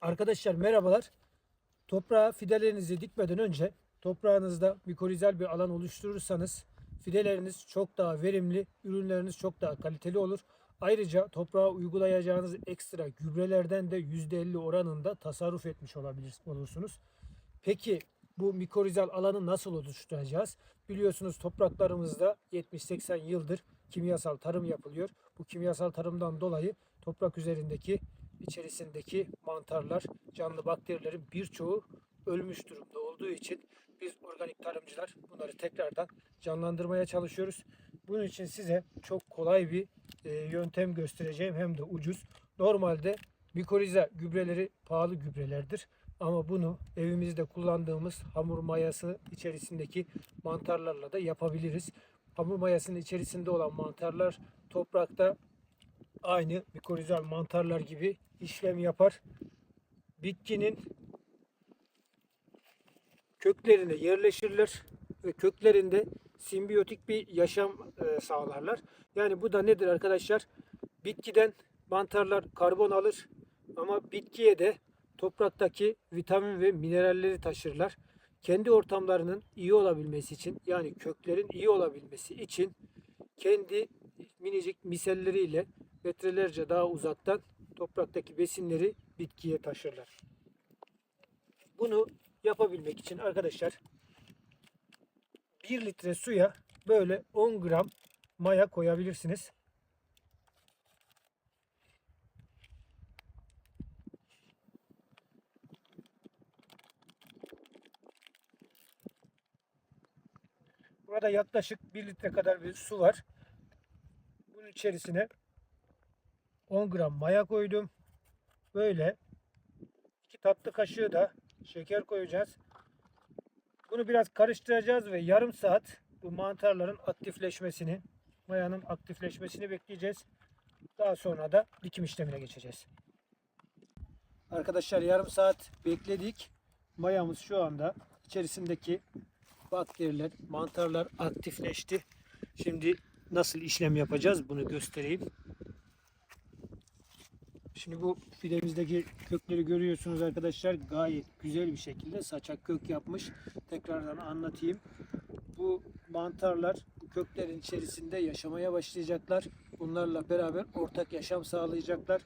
Arkadaşlar merhabalar. Toprağa fidelerinizi dikmeden önce toprağınızda mikorizal bir alan oluşturursanız fideleriniz çok daha verimli, ürünleriniz çok daha kaliteli olur. Ayrıca toprağa uygulayacağınız ekstra gübrelerden de %50 oranında tasarruf etmiş olabilir, olursunuz. Peki bu mikorizal alanı nasıl oluşturacağız? Biliyorsunuz topraklarımızda 70-80 yıldır kimyasal tarım yapılıyor. Bu kimyasal tarımdan dolayı toprak üzerindeki içerisindeki mantarlar, canlı bakterilerin birçoğu ölmüş durumda olduğu için biz organik tarımcılar bunları tekrardan canlandırmaya çalışıyoruz. Bunun için size çok kolay bir e, yöntem göstereceğim hem de ucuz. Normalde mikoriza gübreleri pahalı gübrelerdir. Ama bunu evimizde kullandığımız hamur mayası içerisindeki mantarlarla da yapabiliriz. Hamur mayasının içerisinde olan mantarlar toprakta aynı mikorizal mantarlar gibi işlem yapar. Bitkinin köklerine yerleşirler ve köklerinde simbiyotik bir yaşam e, sağlarlar. Yani bu da nedir arkadaşlar? Bitkiden mantarlar karbon alır ama bitkiye de topraktaki vitamin ve mineralleri taşırlar. Kendi ortamlarının iyi olabilmesi için yani köklerin iyi olabilmesi için kendi minicik miselleriyle metrelerce daha uzaktan topraktaki besinleri bitkiye taşırlar. Bunu yapabilmek için arkadaşlar 1 litre suya böyle 10 gram maya koyabilirsiniz. Burada yaklaşık 1 litre kadar bir su var. Bunun içerisine 10 gram maya koydum. Böyle 2 tatlı kaşığı da şeker koyacağız. Bunu biraz karıştıracağız ve yarım saat bu mantarların aktifleşmesini, mayanın aktifleşmesini bekleyeceğiz. Daha sonra da dikim işlemine geçeceğiz. Arkadaşlar yarım saat bekledik. Mayamız şu anda içerisindeki bakteriler, mantarlar aktifleşti. Şimdi nasıl işlem yapacağız bunu göstereyim. Şimdi bu fidemizdeki kökleri görüyorsunuz arkadaşlar. Gayet güzel bir şekilde saçak kök yapmış. Tekrardan anlatayım. Bu mantarlar bu köklerin içerisinde yaşamaya başlayacaklar. Bunlarla beraber ortak yaşam sağlayacaklar.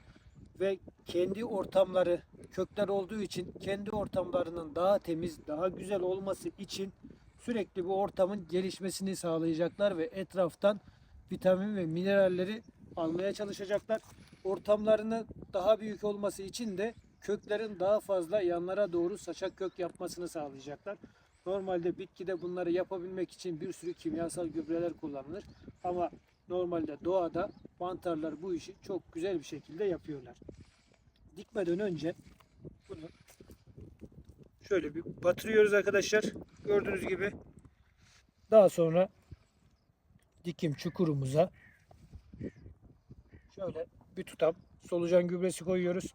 Ve kendi ortamları kökler olduğu için kendi ortamlarının daha temiz, daha güzel olması için sürekli bu ortamın gelişmesini sağlayacaklar ve etraftan vitamin ve mineralleri almaya çalışacaklar. Ortamlarının daha büyük olması için de köklerin daha fazla yanlara doğru saçak kök yapmasını sağlayacaklar. Normalde bitkide bunları yapabilmek için bir sürü kimyasal gübreler kullanılır. Ama normalde doğada mantarlar bu işi çok güzel bir şekilde yapıyorlar. Dikmeden önce bunu şöyle bir batırıyoruz arkadaşlar. Gördüğünüz gibi. Daha sonra dikim çukurumuza şöyle bir tutam solucan gübresi koyuyoruz.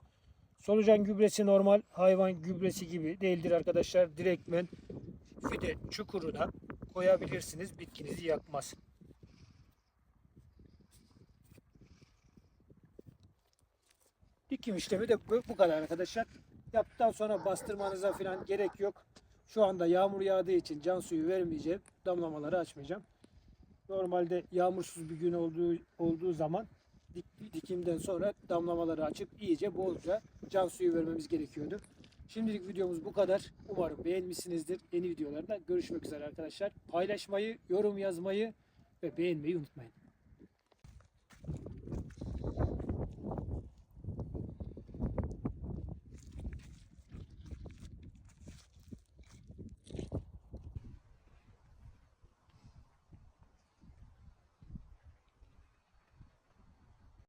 Solucan gübresi normal hayvan gübresi gibi değildir arkadaşlar. Direktmen fide çukuruna koyabilirsiniz. Bitkinizi yakmaz. Dikim işlemi de bu kadar arkadaşlar. Yaptıktan sonra bastırmanıza falan gerek yok. Şu anda yağmur yağdığı için can suyu vermeyeceğim. Damlamaları açmayacağım. Normalde yağmursuz bir gün olduğu olduğu zaman dik- dikimden sonra damlamaları açıp iyice bolca can suyu vermemiz gerekiyordu. Şimdilik videomuz bu kadar. Umarım beğenmişsinizdir. Yeni videolarda görüşmek üzere arkadaşlar. Paylaşmayı, yorum yazmayı ve beğenmeyi unutmayın.